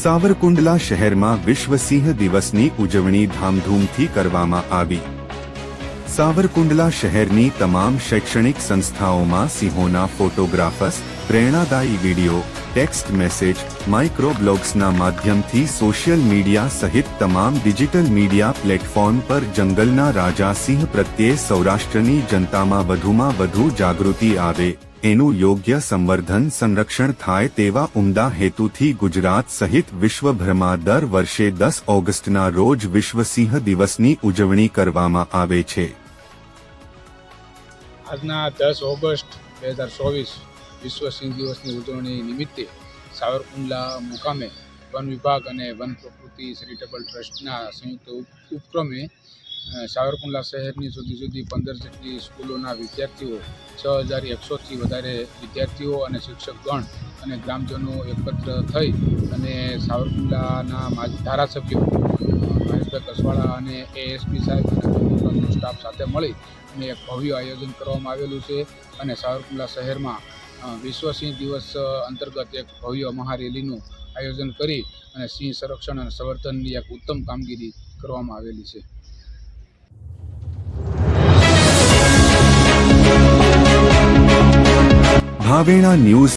સાવરકુંડલા શહેરમાં વિશ્વ સિંહ દિવસની ઉજવણી ધામધૂમથી કરવામાં આવી. સાવરકુંડલા શહેરની તમામ શૈક્ષણિક સંસ્થાઓમાં સિંહોના ફોટોગ્રાફર્સ, પ્રેરણાદાયી વીડિયો, ટેક્સ્ટ મેસેજ, માઇક્રોબ્લોગ્સના માધ્યમથી સોશિયલ મીડિયા સહિત તમામ ડિજિટલ મીડિયા પ્લેટફોર્મ પર જંગલના રાજા સિંહ પ્રત્યે સૌરાષ્ટ્રની જનતામાં વધુમાં વધુ જાગૃતિ આવે. એનું યોગ્ય સંવર્ધન સંરક્ષણ થાય તેવા ઉમદા હેતુથી ગુજરાત સહિત વિશ્વભરમાં દર વર્ષે દસ ઓગસ્ટના રોજ વિશ્વ સિંહ દિવસની ઉજવણી કરવામાં આવે છે. આજના દસ ઓગસ્ટ બે હજાર ચોવીસ વિશ્વ સિંહ દિવસની ઉજવણી નિમિત્તે સાવરકુંડલા મુકામે વન વિભાગ અને વન પ્રકૃતિ ચેરિટેબલ ટ્રસ્ટના સંયુક્ત ઉપક્રમે સાવરકુંડલા શહેરની જુદી જુદી પંદર જેટલી સ્કૂલોના વિદ્યાર્થીઓ, છ હજાર એકસોથી વધારે વિદ્યાર્થીઓ અને શિક્ષકગણ અને ગ્રામજનો એકત્ર થઈ અને સાવરકુંડલાના ધારાસભ્યો મહેશભાઈ કસવાળા અને એએસપી સાહેબ અને સ્ટાફ સાથે મળી અને એક ભવ્ય આયોજન કરવામાં આવેલું છે અને સાવરકુંડલા શહેરમાં વિશ્વ સિંહ દિવસ અંતર્ગત એક ભવ્ય મહારેલીનું આયોજન કરી અને સિંહ સંરક્ષણ અને સંવર્ધનની એક ઉત્તમ કામગીરી કરવામાં આવેલી છે. ભાવેણા ન્યૂઝ